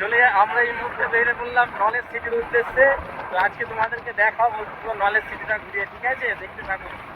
চলে আমরা এই মুহূর্তে বেরিয়ে পড়লাম নলেজ সিটির উদ্দেশ্যে। তো আজকে তোমাদেরকে দেখাবো পুরো নলেজ সিটিটা ঘুরিয়ে। ঠিক আছে? দেখতে থাকো।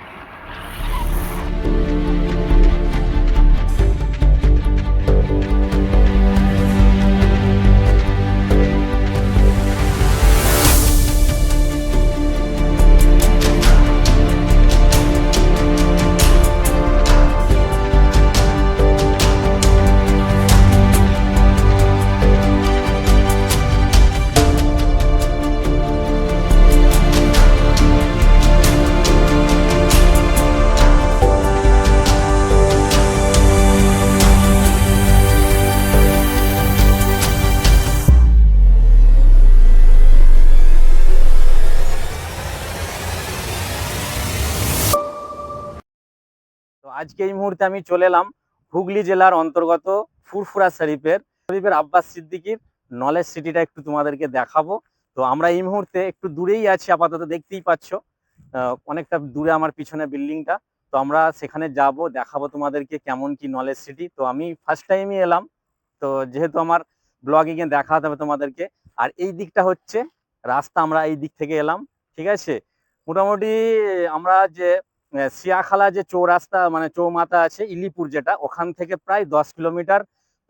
তো আজকে এই মুহূর্তে আমি চলে এলাম হুগলি জেলার অন্তর্গত ফুরফুরা শরীফের শরীফের আব্বাস সিদ্দিকির নলেজ সিটিটা একটু তোমাদেরকে দেখাবো। তো আমরা এই মুহূর্তে একটু দূরেই আছি, আপাতত দেখতেই পাচ্ছ। অনেকটা দূরে আমার পিছনে বিল্ডিংটা। তো আমরা সেখানে যাব, দেখাবো তোমাদেরকে কেমন কি নলেজ সিটি। তো আমি ফার্স্ট টাইমই এলাম। তো যেহেতু আমার ব্লগিং এ দেখাতে হবে তোমাদেরকে। আর এই দিকটা হচ্ছে, রাস্তা আমরা এই দিক থেকে এলাম, ঠিক আছে? মোটামুটি আমরা যে সিয়াখালা যে চৌরাস্তা মানে চৌমাথা আছে, ইলিপুর যেটা, ওখান থেকে প্রায় দশ কিলোমিটার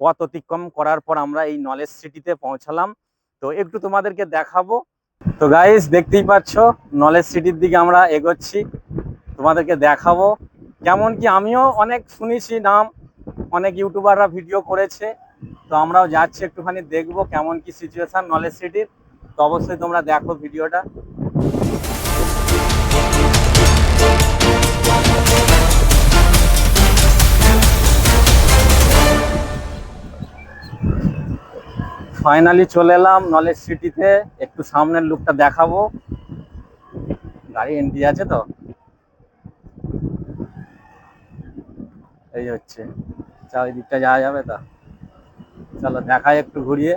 পথ অতিক্রম করার পর আমরা এই নলেজ সিটিতে পৌঁছালাম। তো একটু তোমাদেরকে দেখাবো। তো গাইস দেখতেই পাচ্ছ, নলেজ সিটির দিকে আমরা এগোচ্ছি। তোমাদেরকে দেখাবো। কেমন কি, আমিও অনেক শুনেছি নাম, অনেক ইউটিউবাররা ভিডিও করেছে। তো আমরাও যাচ্ছি একটুখানি দেখব কেমন কি সিচুয়েশন নলেজ সিটির। তো অবশ্যই তোমরা দেখো ভিডিওটা। ফাইনালি চলে এলাম নলেজ সিটিতে। একটু সামনের লুকটা দেখাবো। গাড়ি এন্ট্রি আছে তো? এই হচ্ছে। চা ওই যাওয়া যাবে তো? চলো দেখাই একটু ঘুরিয়ে।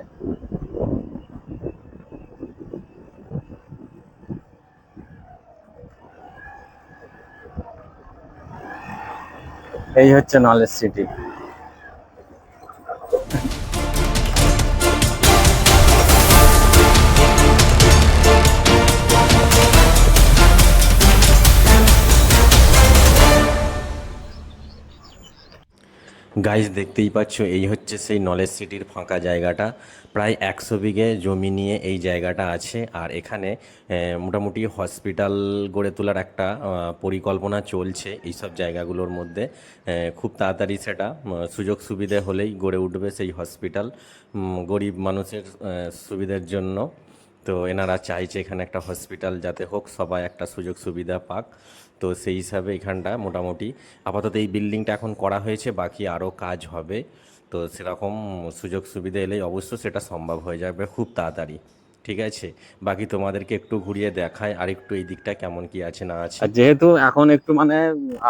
এই হচ্ছে নলেজ সিটি। গাইজ দেখতেই পাচ্ছ, এই হচ্ছে সেই নলেজ সিটির ফাঁকা জায়গাটা। প্রায় একশো বিঘে জমি নিয়ে এই জায়গাটা আছে। আর এখানে মোটামুটি হসপিটাল গড়ে তোলার একটা পরিকল্পনা চলছে এইসব জায়গাগুলোর মধ্যে। খুব তাড়াতাড়ি সেটা সুযোগ সুবিধে হলেই গড়ে উঠবে সেই হসপিটাল গরিব মানুষের সুবিধের জন্য। তো এনারা চাইছে এখানে একটা হসপিটাল যাতে হোক, সবাই একটা সুযোগ সুবিধা পাক। তো সেই হিসাবে এখানটা মোটামুটি আপাতত এই বিল্ডিংটা এখন করা হয়েছে, বাকি আরও কাজ হবে। তো সেরকম সুযোগ সুবিধা এলেই অবশ্য সেটা সম্ভব হয়ে যাবে খুব তাড়াতাড়ি। ঠিক আছে? বাকি তোমাদেরকে একটু ঘুরিয়ে দেখায় আর একটু এই দিকটা কেমন কি আছে না আছে। যেহেতু এখন একটু মানে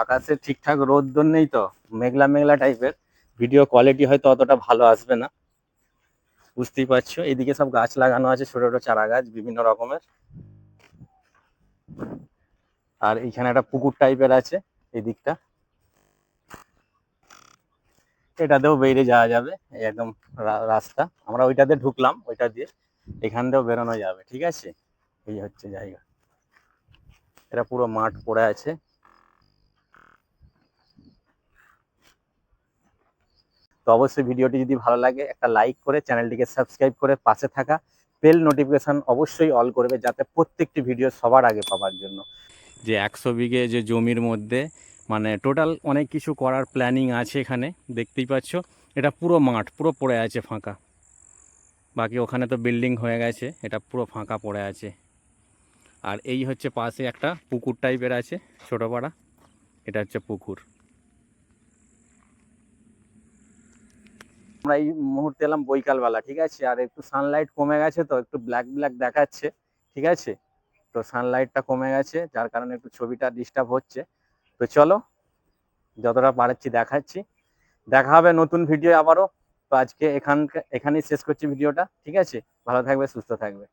আকাশে ঠিকঠাক রোদ নেই তো, মেঘলা মেঘলা টাইপের ভিডিও কোয়ালিটি হয়তো অতটা ভালো আসবে না। বুঝতেই পারছ। এদিকে সব গাছ লাগানো আছে, ছোট ছোট চারা গাছ, বিভিন্ন রকমের। আর এইখানে একটা পুকুর টাইপের আছে এই দিকটা এটাতেও বেরিয়ে যাওয়া যাবে একদম রাস্তা। আমরা ওইটাতে ঢুকলাম, ওইটা দিয়ে এখান দিয়েও বেরোনো যাবে, ঠিক আছে? এই হচ্ছে জায়গা। এটা পুরো মাঠ পড়ে আছে। তো অবশ্যই ভিডিওটি যদি ভালো লাগে, একটা লাইক করে চ্যানেলটিকে সাবস্ক্রাইব করে পাশে থাকা বেল নোটিফিকেশান অবশ্যই অল করবে যাতে প্রত্যেকটি ভিডিও সবার আগে পাওয়ার জন্য। যে একশো বিঘে যে জমির মধ্যে মানে টোটাল অনেক কিছু করার প্ল্যানিং আছে এখানে, দেখতেই পাচ্ছ। এটা পুরো মাঠ, পুরো পড়ে আছে ফাঁকা। বাকি ওখানে তো বিল্ডিং হয়ে গেছে, এটা পুরো ফাঁকা পড়ে আছে। আর এই হচ্ছে পাশে একটা পুকুর টাইপের আছে ছোট পাড়া এটা হচ্ছে পুকুর। আমরা এই মুহূর্তে এলাম বৈকালবেলা, ঠিক আছে? আর একটু সানলাইট কমে গেছে তো, একটু ব্ল্যাক ব্ল্যাক দেখাচ্ছে, ঠিক আছে? তো সানলাইটটা কমে গেছে, যার কারণে একটু ছবিটা ডিস্টার্ব হচ্ছে। তো চলো, যতটা পারছি দেখাচ্ছি। দেখা হবে নতুন ভিডিও আবারও। তো আজকে এখান এখানেই শেষ করছি ভিডিওটা ঠিক আছে? ভালো থাকবে, সুস্থ থাকবে।